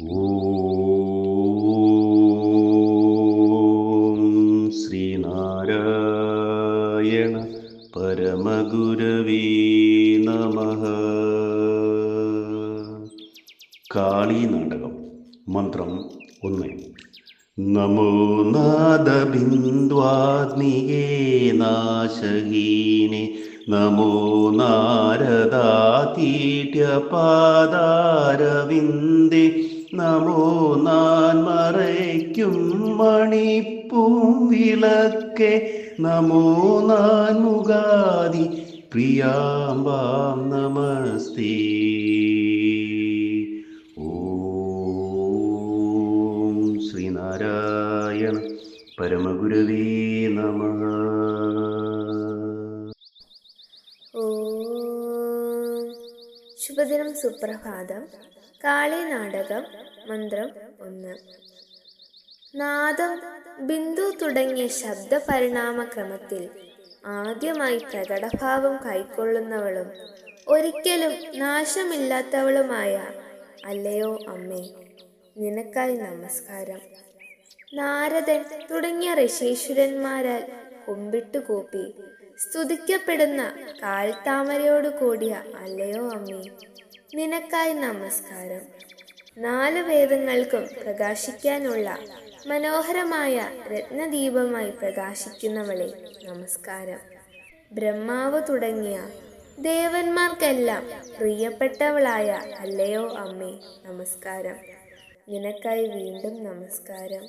ഓം ശ്രീനാരായണ പരമഗുരവീ നമ. കാളി നാടകം മന്ത്രം ഒന്ന്. നമോ നാദബിന്ദ്വാഗ്നിയേ നാശഹീനെ. നമോ നാരദാതീട്യപാദാരവിന്ദേ നമോ നാൻ മറയ്ക്കും മണിപ്പൂവിളക്കെ നമോ നാൻ മുഗാദി പ്രിയാമ്പാം നമസ്തേ. ഓം ശ്രീനാരായണ പരമഗുരുവേ നമ. ഓം ശുഭദിനം സുപ്രഭാതം. കാളി നാടകം മന്ത്രം ഒന്ന്. നാദം ബിന്ദു തുടങ്ങിയ ശബ്ദ പരിണാമക്രമത്തിൽ ആദ്യമായി പ്രകടഭാവം കൈക്കൊള്ളുന്നവളും ഒരിക്കലും നാശമില്ലാത്തവളുമായ അല്ലയോ അമ്മേ നിനക്കായി നമസ്കാരം. നാരദൻ തുടങ്ങിയ ഋഷീശ്വരന്മാരാൽ കുമ്പിട്ടു കൂപ്പി. സ്തുതിക്കപ്പെടുന്ന കാൽത്താമരയോട് കൂടിയ അല്ലയോ അമ്മേ? നിനക്കായി നമസ്കാരം. നാല് വേദങ്ങൾക്കും പ്രകാശിക്കാനുള്ള മനോഹരമായ രത്നദീപമായി പ്രകാശിക്കുന്നവളെ നമസ്കാരം. ബ്രഹ്മാവ് തുടങ്ങിയ ദേവന്മാർക്കെല്ലാം പ്രിയപ്പെട്ടവളായ അല്ലയോ അമ്മേ? നമസ്കാരം. നിനക്കായി വീണ്ടും നമസ്കാരം.